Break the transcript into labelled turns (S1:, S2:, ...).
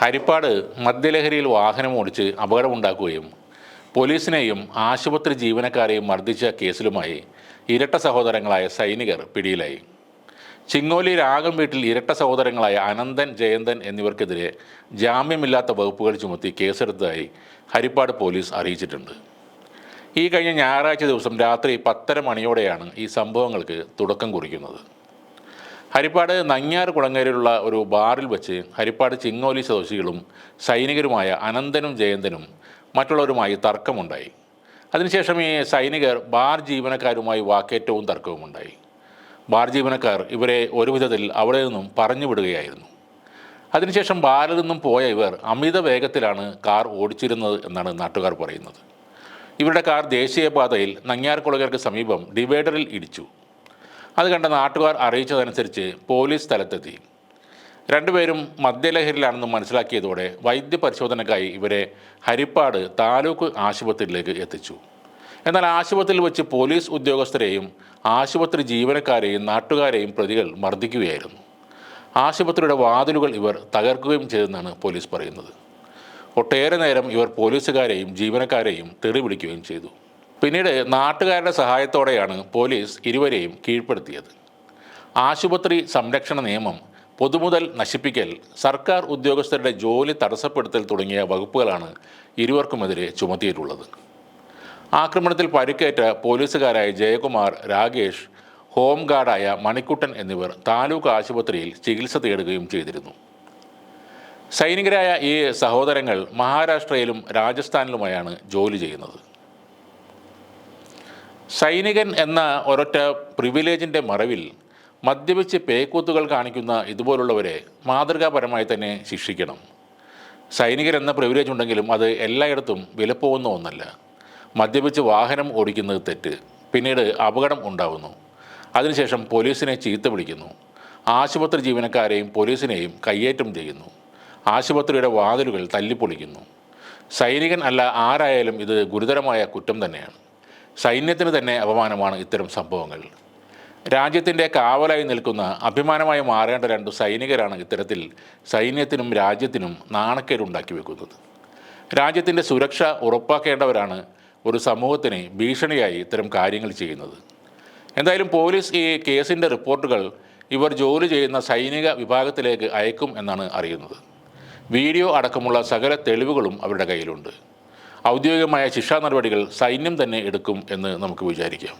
S1: ഹരിപ്പാട് മദ്യലഹരിയിൽ വാഹനം ഓടിച്ച് അപകടമുണ്ടാക്കുകയും പോലീസിനെയും ആശുപത്രി ജീവനക്കാരെയും മർദ്ദിച്ച കേസിലുമായി ഇരട്ട സഹോദരങ്ങളായ സൈനികർ പിടിയിലായി. ചിങ്ങോലി രാഗം വീട്ടിൽ ഇരട്ട സഹോദരങ്ങളായ അനന്തൻ ജയന്തൻ എന്നിവർക്കെതിരെ ജാമ്യമില്ലാത്ത വകുപ്പുകൾ ചുമത്തി കേസെടുത്തതായി ഹരിപ്പാട് പോലീസ് അറിയിച്ചിട്ടുണ്ട്. ഈ കഴിഞ്ഞ ഞായറാഴ്ച ദിവസം രാത്രി പത്തര മണിയോടെയാണ് ഈ സംഭവങ്ങൾക്ക് തുടക്കം കുറിക്കുന്നത്. ഹരിപ്പാട് നങ്ങ്യാർ കുളങ്ങരയിലുള്ള ഒരു ബാറിൽ വെച്ച് ഹരിപ്പാട് ചിങ്ങോലി സ്വദേശികളും സൈനികരുമായ അനന്തനും ജയന്തനും മറ്റുള്ളവരുമായി തർക്കമുണ്ടായി. അതിനുശേഷം ഈ സൈനികർ ബാർ ജീവനക്കാരുമായി വാക്കേറ്റവും തർക്കവും ഉണ്ടായി ബാർ ജീവനക്കാർ ഇവരെ ഒരു വിധത്തിൽ അവിടെ നിന്നും പറഞ്ഞു വിടുകയായിരുന്നു അതിനുശേഷം ബാറിൽ നിന്നും പോയ ഇവർ അമിത വേഗത്തിലാണ് കാർ ഓടിച്ചിരുന്നത് എന്നാണ് നാട്ടുകാർ പറയുന്നത്. ഇവരുടെ കാർ ദേശീയപാതയിൽ നങ്ങ്യാർകുളകർക്ക് സമീപം ഡിവൈഡറിൽ ഇടിച്ചു. അത് കണ്ട നാട്ടുകാർ അറിയിച്ചതനുസരിച്ച് പോലീസ് സ്ഥലത്തെത്തി. രണ്ടുപേരും മദ്യലഹരിയിലാണെന്ന് മനസ്സിലാക്കിയതോടെ വൈദ്യപരിശോധനയ്ക്കായി ഇവരെ ഹരിപ്പാട് താലൂക്ക് ആശുപത്രിയിലേക്ക് എത്തിച്ചു. എന്നാൽ ആശുപത്രിയിൽ വെച്ച് പോലീസ് ഉദ്യോഗസ്ഥരെയും ആശുപത്രി ജീവനക്കാരെയും നാട്ടുകാരെയും പ്രതികൾ മർദ്ദിക്കുകയായിരുന്നു. ആശുപത്രിയുടെ വാതിലുകൾ ഇവർ തകർക്കുകയും ചെയ്തെന്നാണ് പോലീസ് പറയുന്നത്. ഒട്ടേറെ നേരം ഇവർ പോലീസുകാരെയും ജീവനക്കാരെയും തെറി വിളിക്കുകയും ചെയ്തു. പിന്നീട് നാട്ടുകാരുടെ സഹായത്തോടെയാണ് പോലീസ് ഇരുവരെയും കീഴ്പ്പെടുത്തിയത്. ആശുപത്രി സംരക്ഷണ നിയമം പൊതുമുതൽ നശിപ്പിക്കൽ സർക്കാർ ഉദ്യോഗസ്ഥരുടെ ജോലി തടസ്സപ്പെടുത്തൽ തുടങ്ങിയ വകുപ്പുകളാണ് ഇരുവർക്കുമെതിരെ ചുമത്തിയിട്ടുള്ളത്. ആക്രമണത്തിൽ പരിക്കേറ്റ പോലീസുകാരായ ജയകുമാർ രാകേഷ് ഹോം ഗാർഡായ മണിക്കുട്ടൻ എന്നിവർ താലൂക്ക് ആശുപത്രിയിൽ ചികിത്സ തേടുകയും ചെയ്തിരുന്നു. സൈനികരായ ഈ സഹോദരങ്ങൾ മഹാരാഷ്ട്രയിലും രാജസ്ഥാനിലുമായാണ് ജോലി ചെയ്യുന്നത്. സൈനികൻ എന്ന ഒരൊറ്റ പ്രിവിലേജിന്റെ മറവിൽ മദ്യപിച്ച് പേക്കൂത്തുകൾ കാണിക്കുന്ന ഇതുപോലുള്ളവരെ മാതൃകാപരമായി തന്നെ ശിക്ഷിക്കണം. സൈനികർ എന്ന പ്രിവിലേജ് ഉണ്ടെങ്കിലും അത് എല്ലായിടത്തും വിലപ്പോകുന്ന ഒന്നല്ല. മദ്യപിച്ച് വാഹനം ഓടിക്കുന്നത് തെറ്റ്. പിന്നീട് അപകടം ഉണ്ടാവുന്നു. അതിനുശേഷം പോലീസിനെ ചീത്ത വിളിക്കുന്നു. ആശുപത്രി ജീവനക്കാരെയും പോലീസിനെയും കയ്യേറ്റം ചെയ്യുന്നു. ആശുപത്രിയുടെ വാതിലുകൾ തല്ലിപ്പൊളിക്കുന്നു. സൈനികൻ അല്ല ആരായാലും ഇത് ഗുരുതരമായ കുറ്റം തന്നെയാണ്. സൈന്യത്തിന് തന്നെ അപമാനമാണ് ഇത്തരം സംഭവങ്ങൾ. രാജ്യത്തിന്റെ കാവലായി നിൽക്കുന്ന അഭിമാനമായി മാറേണ്ട രണ്ടു സൈനികരാണ് ഇത്തരത്തിൽ സൈന്യത്തിനും രാജ്യത്തിനും നാണക്കേടുണ്ടാക്കി വെക്കുന്നത്. രാജ്യത്തിന്റെ സുരക്ഷ ഉറപ്പാക്കേണ്ടവരാണ് ഒരു സമൂഹത്തിന് ഭീഷണിയായി ഇത്തരം കാര്യങ്ങൾ ചെയ്യുന്നത്. എന്തായാലും പോലീസ് ഈ കേസിന്റെ റിപ്പോർട്ടുകൾ ഇവർ ജോലി ചെയ്യുന്ന സൈനിക വിഭാഗത്തിലേക്ക് അയക്കും എന്നാണ് അറിയുന്നത്. വീഡിയോ അടക്കമുള്ള സകല തെളിവുകളും അവരുടെ കയ്യിലുണ്ട്. ഔദ്യോഗികമായ ശിക്ഷാ നടപടികൾ സൈന്യം തന്നെ എടുക്കും എന്ന് നമുക്ക് വിചാരിക്കാം.